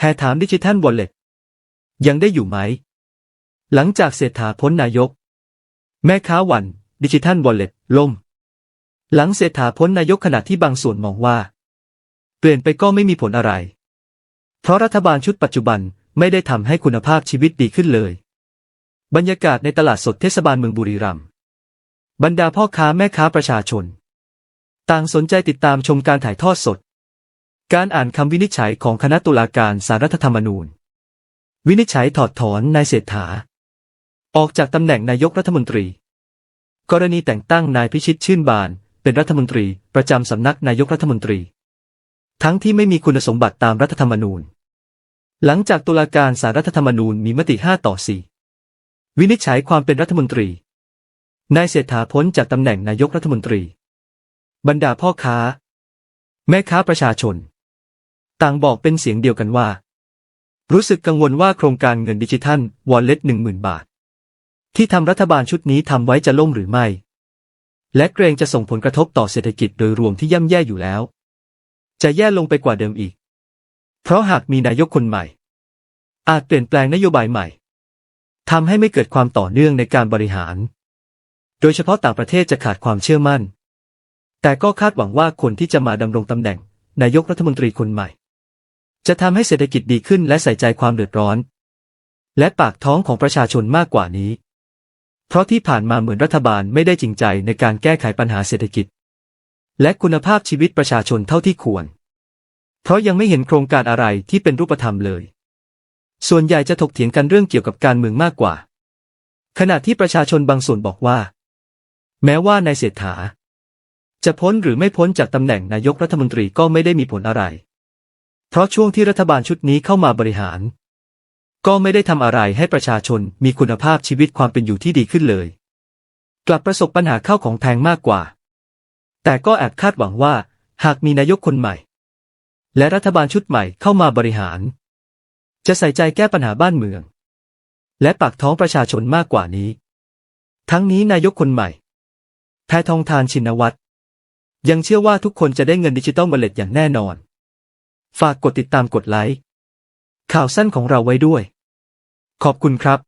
แฮถามดิจิทัลวอลเล็ตยังได้อยู่ไหม หลังจากเศรษฐาพ้นนายก แม่ค้าหวันดิจิทัลวอลเล็ตล่ม หลังเศรษฐาพ้นนายกขณะที่บางส่วนมองว่า เปลี่ยนไปก็ไม่มีผลอะไร เพราะรัฐบาลชุดปัจจุบันไม่ได้ทำให้คุณภาพชีวิตดีขึ้นเลย บรรยากาศในตลาดสดเทศบาลเมืองบุรีรัมย์บรรดาพ่อค้าแม่ค้าประชาชน ต่างสนใจติดตามชมการถ่ายทอดสด การอ่านคำวินิจฉัยของคณะตุลาการสารรัฐธรรมนูญ วินิจฉัยถอดถอนนายเศรษฐา ออกจากตำแหน่งนายกรัฐมนตรี กรณีแต่งตั้งนายพิชิตชื่นบาน เป็นรัฐมนตรีประจำสำนักนายกรัฐมนตรี ทั้งที่ไม่มีคุณสมบัติตามรัฐธรรมนูญ หลังจากตุลาการสารรัฐธรรมนูญมีมติ 5 ต่อ 4 วินิจฉัยความเป็นรัฐมนตรี นายเศรษฐาพ้นจากตำแหน่งนายกรัฐมนตรี บรรดาพ่อค้า แม่ค้าประชาชน ต่างบอกเป็นเสียงเดียวกันว่า รู้สึกกังวลว่าโครงการเงินดิจิทัลวอลเล็ตหนึ่งหมื่นบาท ที่ทำรัฐบาลชุดนี้ทำไว้จะล่มหรือไม่ และเกรงจะส่งผลกระทบต่อเศรษฐกิจโดยรวมที่ย่ำแย่อยู่แล้ว จะแย่ลงไปกว่าเดิมอีก เพราะหากมีนายกคนใหม่ อาจเปลี่ยนแปลงนโยบายใหม่ทำให้ไม่เกิดความต่อเนื่องในการบริหาร โดยเฉพาะต่างประเทศจะขาดความเชื่อมั่น แต่ก็คาดหวังว่าคนที่จะมาดำรงตำแหน่งนายกรัฐมนตรีคนใหม่ จะทำให้เศรษฐกิจดีขึ้นและใส่ใจความเดือดร้อน และปากท้องของประชาชนมากกว่านี้ เพราะที่ผ่านมาเหมือนรัฐบาลไม่ได้จริงใจในการแก้ไขปัญหาเศรษฐกิจ และคุณภาพชีวิตประชาชนเท่าที่ควร เพราะยังไม่เห็นโครงการอะไรที่เป็นรูปธรรมเลย ส่วนใหญ่จะถกเถียงกันเรื่องเกี่ยวกับการเมืองมากกว่า ขณะที่ประชาชนบางส่วนบอกว่า แม้ว่านายเศรษฐา จะพ้นหรือไม่พ้นจากตำแหน่งนายกรัฐมนตรีก็ไม่ได้มีผลอะไร เพราะช่วงที่รัฐบาลชุดนี้เข้ามาบริหาร ก็ไม่ได้ทำอะไรให้ประชาชนมีคุณภาพชีวิตความเป็นอยู่ที่ดีขึ้นเลย กลับประสบปัญหาข้าวของแพงมากกว่า แต่ก็แอบคาดหวังว่า หากมีนายกคนใหม่ และรัฐบาลชุดใหม่เข้ามาบริหาร จะใส่ใจแก้ปัญหาบ้านเมือง และปากท้องประชาชนมากกว่านี้ ทั้งนี้นายกคนใหม่แพทองทานชินวัตรยังเชื่อว่าทุกคนจะได้เงินดิจิตอลวอลเล็ตอย่างแน่นอน ฝากกดติดตามกดไลค์ข่าวสั้นของเราไว้ด้วย ขอบคุณครับ